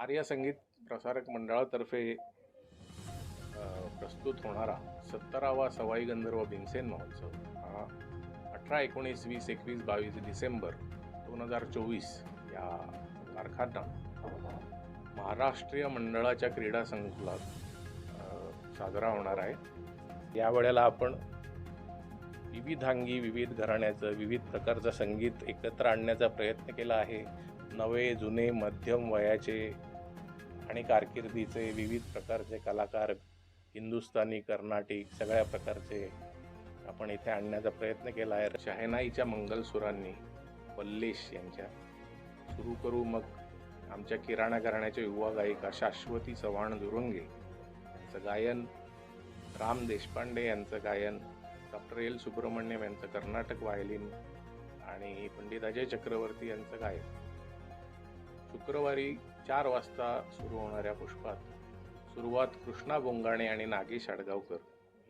आर्य संगीत प्रसारक मंडळातर्फे प्रस्तुत होणारा सत्तरावा सवाई गंधर्व भीमसेन महोत्सव. हा अठरा एकोणीस वीस एकवीस बावीस डिसेंबर दोन हजार चोवीस या तारखांना महाराष्ट्रीय मंडळाच्या क्रीडा संकुलात साजरा होणार आहे. यावेळेला आपण विविधांगी विविध घराण्याचं विविध प्रकारचं संगीत एकत्र आणण्याचा प्रयत्न केला आहे. नवे जुने मध्यम वयाचे आणि कारकिर्दीचे विविध प्रकारचे कलाकार हिंदुस्थानी कर्नाटिक सगळ्या प्रकारचे आपण इथे आणण्याचा प्रयत्न केला आहे. शहनाईच्या मंगलसुरांनी वल्लेश यांच्या सुरू करू मग आमच्या किराणा घराण्याच्या युवा गायिका शाश्वती चव्हाण दुरुंगे यांचं गायन राम देशपांडे यांचं गायन डॉक्टर एल सुब्रमण्यम यांचं कर्नाटक व्हायलिन आणि पंडित अजय चक्रवर्ती यांचं गायन. शुक्रवारी चार वाजता सुरू होणाऱ्या पुष्पात सुरुवात कृष्णा गोंगाणे आणि नागेश आडगावकर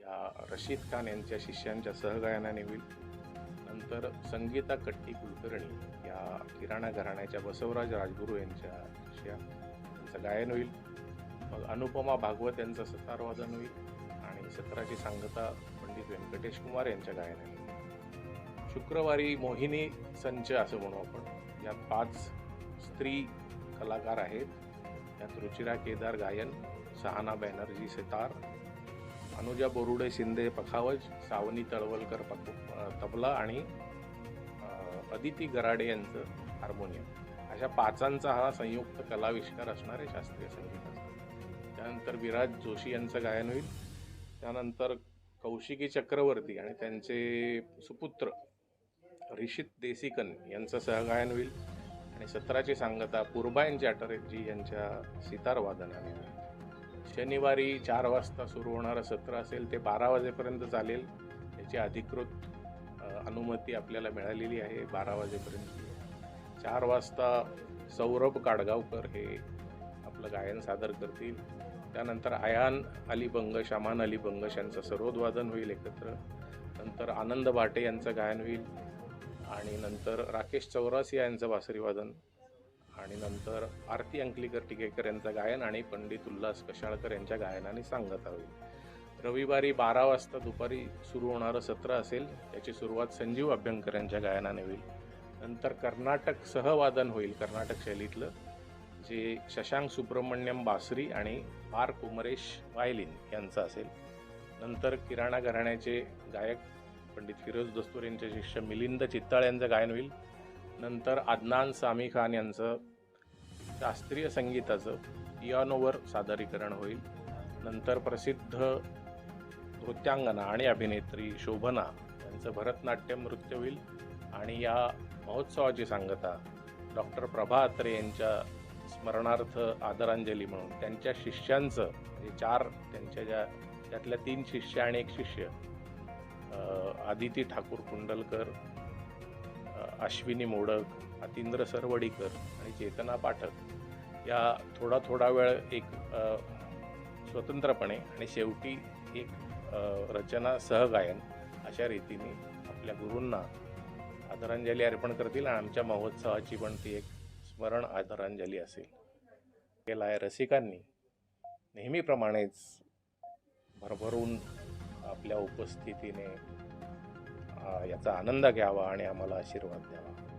या रशीद खान यांच्या शिष्यांच्या सहगायनाने होईल. नंतर संगीता कट्टी कुलकर्णी या किराणा घराण्याच्या बसवराज राजगुरू यांच्या शिष्या यांचं गायन होईल. मग अनुपमा भागवत यांचं सतारवादन होईल आणि सत्राची सांगता पंडित व्यंकटेश कुमार यांच्या गायनाने होईल. शुक्रवारी मोहिनी संच असं म्हणू आपण. यात पाच स्त्री कलाकार आहेत. त्यात रुचिरा केदार गायन सहाना बॅनर्जी सितार अनुजा बोरुडे शिंदे पखावज सावनी तळवलकर पक तबला आणि अदिती गराडे यांचं हार्मोनियम. अशा पाचांचा हा संयुक्त कलाविष्कार असणारे शास्त्रीय संगीताचा त्यानंतर विराज जोशी यांचं गायन होईल. त्यानंतर कौशिकी चक्रवर्ती आणि त्यांचे सुपुत्र रिषित देसिकन यांचं सहगायन होईल. आणि सत्राची सांगता पूर्बायन चॅटर्जी यांच्या सितार वादनाने शनिवारी चार वाजता सुरू होणारं सत्र असेल ते बारा वाजेपर्यंत चालेल. याची अधिकृत अनुमती आपल्याला मिळालेली आहे बारा वाजेपर्यंत. चार वाजता सौरभ काडगावकर हे आपलं गायन सादर करतील. त्यानंतर आयान अली बंगश अमान अली बंगश यांचं सरोदवादन होईल एकत्र. नंतर आनंद भाटे यांचं गायन होईल. आणि नंतर राकेश चौरासिया यांचं बासरीवादन. आणि नंतर आरती अंकलीकर टिकेकर यांचं गायन आणि पंडित उल्हास कशाळकर यांच्या गायनाने सांगता होईल रविवारी बारा वाजता दुपारी सुरू होणारं सत्र असेल याची सुरुवात संजीव अभ्यंकर यांच्या गायनाने होईल. नंतर कर्नाटक सहवादन होईल कर्नाटक शैलीतलं जे शशांक सुब्रमण्यम बासरी आणि आर कुमरेश वायलिन यांचं असेल. नंतर किराणा घराण्याचे गायक पंडित फिरोज दस्तूर यांचे शिष्य मिलिंद चित्ताळ यांचं गायन होईल. नंतर अदनान सामी खान यांचं शास्त्रीय संगीताचं पियानोवर सादरीकरण होईल. नंतर प्रसिद्ध नृत्यांगना आणि अभिनेत्री शोभना यांचं भरतनाट्यम नृत्य होईल. आणि या महोत्सवाची सांगता डॉक्टर प्रभा अत्रे यांच्या स्मरणार्थ आदरांजली म्हणून त्यांच्या शिष्यांचं म्हणजे चार त्यांच्या ज्या त्यातल्या तीन शिष्य आणि एक शिष्य आदिती ठाकूर कुंडलकर अश्विनी मोडक अतिंद्र सरवडीकर आणि चेतना पाठक या थोडा थोडा वेळ एक स्वतंत्रपणे आणि शेवटी एक रचना सहगायन अशा रीतीने आपल्या गुरूंना आदरांजली अर्पण करतील आणि आमच्या महोत्सवाची पण ती एक स्मरण आदरांजली असेल. केला आहे रसिकांनी नेहमीप्रमाणेच भरभरून आपल्या उपस्थितीने याचा आनंद घ्यावा आणि आम्हाला आशीर्वाद द्यावा.